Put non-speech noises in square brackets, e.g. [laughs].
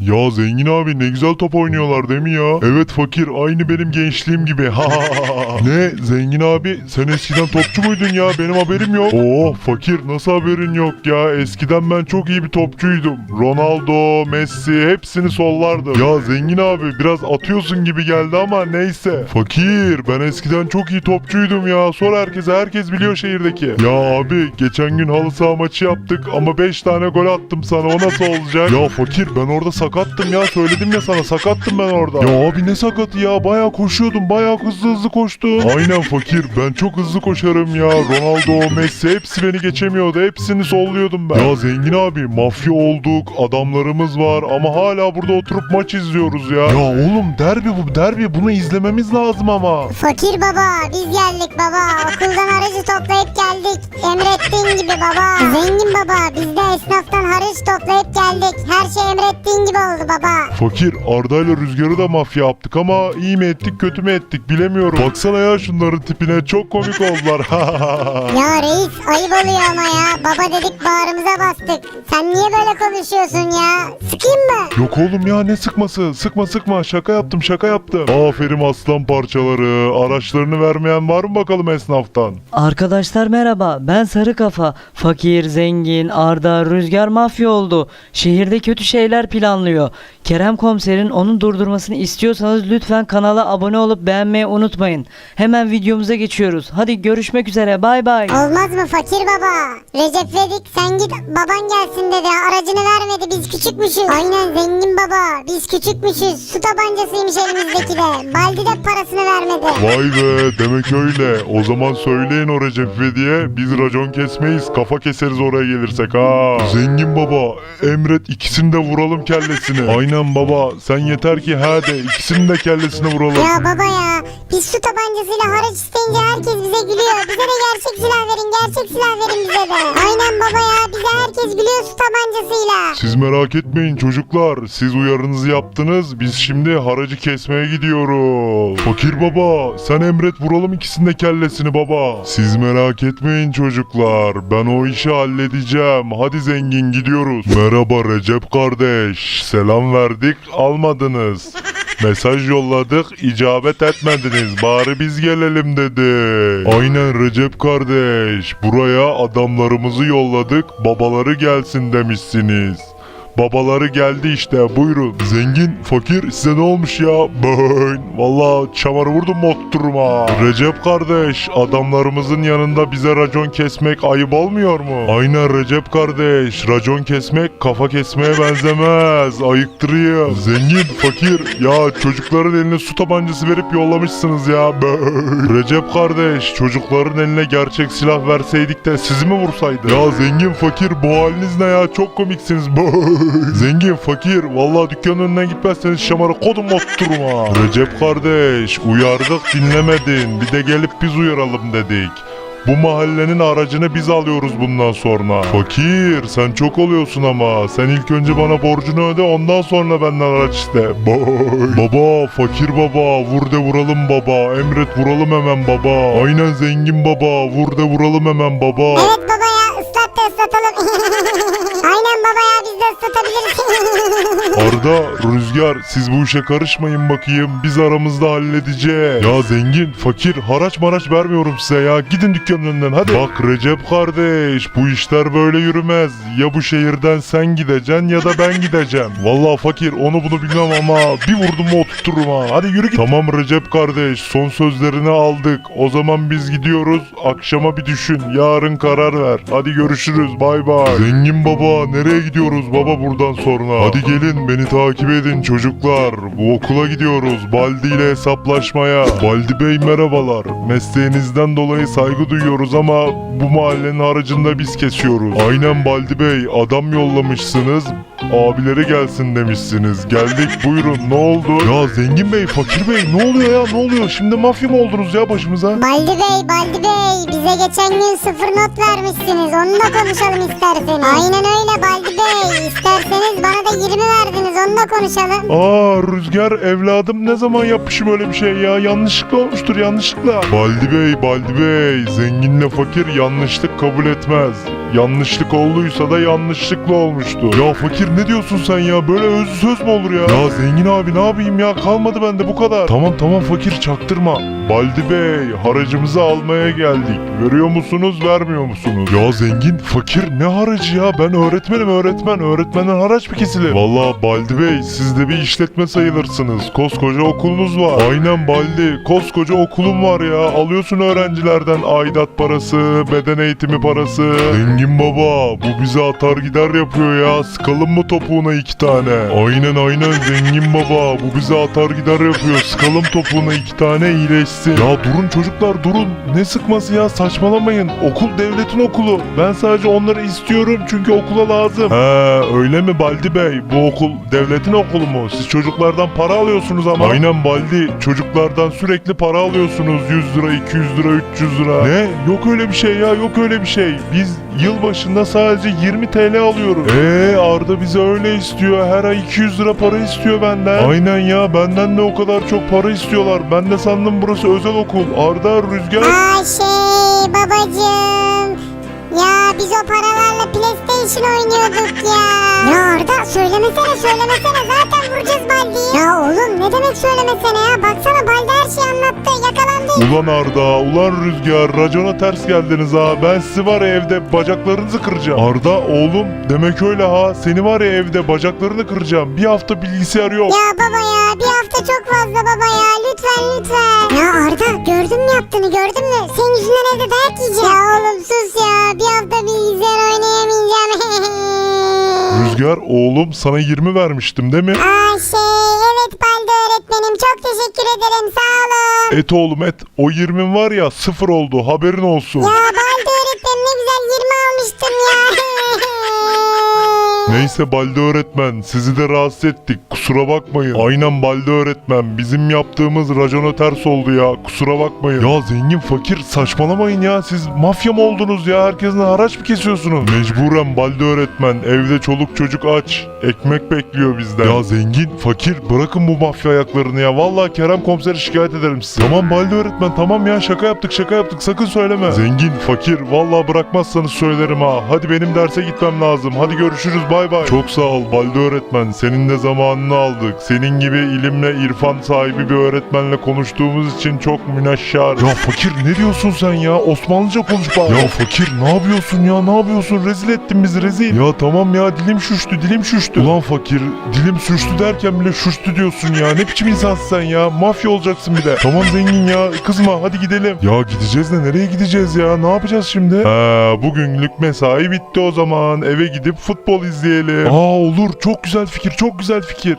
Ya zengin abi ne güzel top oynuyorlar değil mi ya? Evet fakir aynı benim gençliğim gibi. Ha [laughs] Ne zengin abi sen eskiden topçu muydun ya benim haberim yok. Oo fakir nasıl haberin yok ya? Eskiden ben çok iyi bir topçuydum. Ronaldo, Messi hepsini sollardım. Ya zengin abi biraz atıyorsun gibi geldi ama neyse. Fakir ben eskiden çok iyi topçuydum ya. Sor herkese herkes biliyor şehirdeki. Ya abi geçen gün halı saha maçı yaptık ama 5 tane gol attım sana o nasıl olacak? Ya fakir ben orada sakattım ya söyledim ya sana sakattım ben orada. Ya abi ne sakatı ya baya koşuyordum baya hızlı hızlı koştum. Aynen fakir ben çok hızlı koşarım ya. Ronaldo, Messi hepsi beni geçemiyordu hepsini solluyordum ben. Ya zengin abi mafya olduk adamlarımız var ama hala burada oturup maç izliyoruz ya. Ya oğlum derbi bu derbi bunu izlememiz lazım ama. Fakir baba biz geldik baba. Okuldan harcı toplayıp geldik. Emrettiğin gibi baba. Zengin baba biz de esnaftan harç toplayıp geldik. Her şey emrettiğin gibi oldu baba. Fakir Arda ile Rüzgar'ı da mafya yaptık ama iyi mi ettik kötü mü ettik bilemiyorum. Baksana ya şunların tipine çok komik oldular. [laughs] Ya reis ayıp oluyor ama ya. Baba dedik bağrımıza bastık. Sen niye böyle konuşuyorsun ya? Sıkayım mı? Yok oğlum ya ne sıkması sıkma sıkma şaka yaptım şaka yaptım. Aferin aslan parçaları araçlarını vermeyen var mı bakalım esnaftan? Arkadaşlar merhaba ben Sarı Kafa. Fakir, zengin, Arda, Rüzgar mafya oldu. Şehirde kötü şeyler planlıyor. Kerem komiserin onun durdurmasını istiyorsanız lütfen kanala abone olup beğenmeyi unutmayın. Hemen videomuza geçiyoruz. Hadi görüşmek üzere bay bay. Olmaz mı fakir baba? Recep Vedik sen git baban gelsin dedi. Aracını vermedi biz küçükmüşüz. Aynen zengin baba biz küçükmüşüz. Su tabancasıymış elimizdeki de. Baldi de parasını vermedi. Vay be demek öyle. O zaman söyleyin o Recep İvedik'e biz racon kesmeyiz kafa keseriz oraya gelirsek ha. Zengin baba emret ikisini de vuralım kellesini. Aynen baba sen yeter ki ha de ikisinin de kellesini vuralım. Ya baba ya biz su tabancasıyla haraç isteyince herkes bize gülüyor. Bize de gerçek silah verin gerçek silah verin bize de. Aynen baba ya bize herkes gülüyor su tabancasıyla. Siz merak etmeyin çocuklar. Siz uyarınızı yaptınız. Biz şimdi haracı kesmeye gidiyoruz. Fakir baba sen emret vuralım ikisinin de kellesini baba. Siz merak etmeyin çocuklar. Ben o işi halledeceğim. Hadi zengin gidiyoruz. Merhaba Recep kardeş. Selam verdik almadınız. Mesaj yolladık icabet etmediniz bari biz gelelim dedi. Aynen Recep kardeş buraya adamlarımızı yolladık babaları gelsin demişsiniz. Babaları geldi işte buyurun. Zengin fakir size ne olmuş ya? Ben valla çamarı vurdum mu oturma. Recep kardeş adamlarımızın yanında bize racon kesmek ayıp olmuyor mu? Aynen Recep kardeş racon kesmek kafa kesmeye benzemez. Ayıktırıyor. Zengin fakir ya çocukların eline su tabancası verip yollamışsınız ya. Ben. Recep kardeş çocukların eline gerçek silah verseydik de sizi mi vursaydı? Ya zengin fakir bu haliniz ne ya çok komiksiniz. Ben. [laughs] Zengin fakir vallahi dükkanın önünden gitmezseniz şamarı kodum oturma. [laughs] Recep kardeş uyardık dinlemedin bir de gelip biz uyaralım dedik. Bu mahallenin aracını biz alıyoruz bundan sonra. Fakir sen çok oluyorsun ama. Sen ilk önce bana borcunu öde ondan sonra benden araç iste. Boy. Baba fakir baba vur de vuralım baba. Emret vuralım hemen baba. Aynen zengin baba vur de vuralım hemen baba. Evet baba ıslatalım. [laughs] Aynen baba ya biz de ıslatabiliriz. [laughs] Arda, Rüzgar siz bu işe karışmayın bakayım. Biz aramızda halledeceğiz. Ya zengin, fakir, haraç maraç vermiyorum size ya. Gidin dükkanın önünden hadi. Bak Recep kardeş bu işler böyle yürümez. Ya bu şehirden sen gideceksin ya da ben gideceğim. Vallahi fakir onu bunu bilmem ama bir vurdum mu oturturum ha. Hadi yürü git. Tamam Recep kardeş son sözlerini aldık. O zaman biz gidiyoruz. Akşama bir düşün. Yarın karar ver. Hadi görüşürüz. Bay bay. Zengin baba nereye gidiyoruz baba buradan sonra? Hadi gelin beni takip edin çocuklar. Bu okula gidiyoruz. Baldi ile hesaplaşmaya. Baldi Bey merhabalar. Mesleğinizden dolayı saygı duyuyoruz ama bu mahallenin haracında biz kesiyoruz. Aynen Baldi Bey adam yollamışsınız. Abileri gelsin demişsiniz. Geldik buyurun ne oldu? Ya zengin bey fakir bey ne oluyor ya ne oluyor? Şimdi mafya mı oldunuz ya başımıza? Baldi Bey, Baldi Bey bize geçen gün sıfır not vermişsiniz. Onu da konuşalım isterseniz. Aynen öyle Baldi Bey. İsterseniz bana da 20 verdiniz onunla konuşalım. Aa Rüzgar evladım ne zaman yapmışım öyle bir şey ya? Yanlışlıkla olmuştur yanlışlıkla. Baldi Bey, Baldi Bey. Zenginle fakir yanlışlık kabul etmez. Yanlışlık olduysa da yanlışlıkla olmuştu. Ya fakir ne diyorsun sen ya? Böyle özlü söz mü olur ya? Ya zengin abi ne yapayım ya? Kalmadı bende bu kadar. Tamam tamam fakir çaktırma. Baldi Bey haracımızı almaya geldik. Veriyor musunuz vermiyor musunuz? Ya zengin fakir ne haracı ya? Ben öğretmenim öğretmen. Öğretmenden haraç mı kesilir? Vallahi Baldi Bey siz de bir işletme sayılırsınız. Koskoca okulunuz var. Aynen Baldi. Koskoca okulum var ya. Alıyorsun öğrencilerden aidat parası, beden eğitimi parası. Zengin baba bu bize atar gider yapıyor ya. Sıkalım mı topuğuna iki tane? Aynen aynen zengin baba bu bize atar gider yapıyor. Sıkalım topuğuna iki tane iyileşsin. Ya durun çocuklar durun. Ne sıkması ya saçmalamayın. Okul devletin okulu. Ben sadece onları istiyorum çünkü okula lazım. He öyle mi Baldi Bey? Bu okul devletin okulu mu? Siz çocuklardan para alıyorsunuz ama. Aynen Baldi. Çocuklardan sürekli para alıyorsunuz. 100 lira, 200 lira, 300 lira. Ne? Yok öyle bir şey ya. Yok öyle bir şey. Biz yıl başında sadece 20 TL alıyoruz. Eee Arda bize öyle istiyor. Her ay 200 lira para istiyor benden. Aynen ya. Benden de o kadar çok para istiyorlar. Ben de sandım burası özel okul. Arda, Rüzgar. Aa şey babacığım. Ya biz o paralarla PlayStation oynuyorduk ya. Ya Arda söylemesene söylemesene zaten vuracağız Baldi'yi. Ya oğlum ne demek söylemesene ya baksana Baldi her şeyi anlattı yakalandı. Ulan Arda, ulan Rüzgar, racona ters geldiniz ha. Ben sizi var ya evde bacaklarınızı kıracağım. Arda oğlum demek öyle ha. Seni var ya evde bacaklarını kıracağım. Bir hafta bilgisayar yok. Ya baba ya bir hafta çok fazla baba ya lütfen lütfen. Ya Arda gördün mü yaptığını gördün mü? Senin yüzünden evde dayak yiyeceğim. Ya oğlum sus Rüzgar oğlum sana 20 vermiştim değil mi? Aa şey evet Baldi öğretmenim çok teşekkür ederim sağ olun. Et oğlum et. O 20 var ya sıfır oldu haberin olsun. Ya Neyse Balde öğretmen sizi de rahatsız ettik kusura bakmayın. Aynen Balde öğretmen bizim yaptığımız racona ters oldu ya kusura bakmayın. Ya zengin fakir saçmalamayın ya siz mafya mı oldunuz ya herkesin haraç mı kesiyorsunuz? Mecburen Balde öğretmen evde çoluk çocuk aç ekmek bekliyor bizden. Ya zengin fakir bırakın bu mafya ayaklarını ya vallahi Kerem komiseri şikayet ederim size. Tamam Balde öğretmen tamam ya şaka yaptık şaka yaptık sakın söyleme. Zengin fakir vallahi bırakmazsanız söylerim ha hadi benim derse gitmem lazım hadi görüşürüz bay bay. Çok sağ ol Balde öğretmen senin de zamanını aldık. Senin gibi ilimle irfan sahibi bir öğretmenle konuştuğumuz için çok müneşşar. Ya fakir ne diyorsun sen ya Osmanlıca konuş bari. Ya fakir ne yapıyorsun ya ne yapıyorsun rezil ettin bizi rezil. Ya tamam ya dilim şuştu dilim şuştu. Ulan fakir dilim sürçtü derken bile şuştu diyorsun ya ne biçim insansın sen ya mafya olacaksın bir de. Tamam zengin ya kızma hadi gidelim. Ya gideceğiz de nereye gideceğiz ya ne yapacağız şimdi? Ha bugünlük mesai bitti o zaman eve gidip futbol izleyelim. Aa olur çok güzel fikir çok güzel fikir.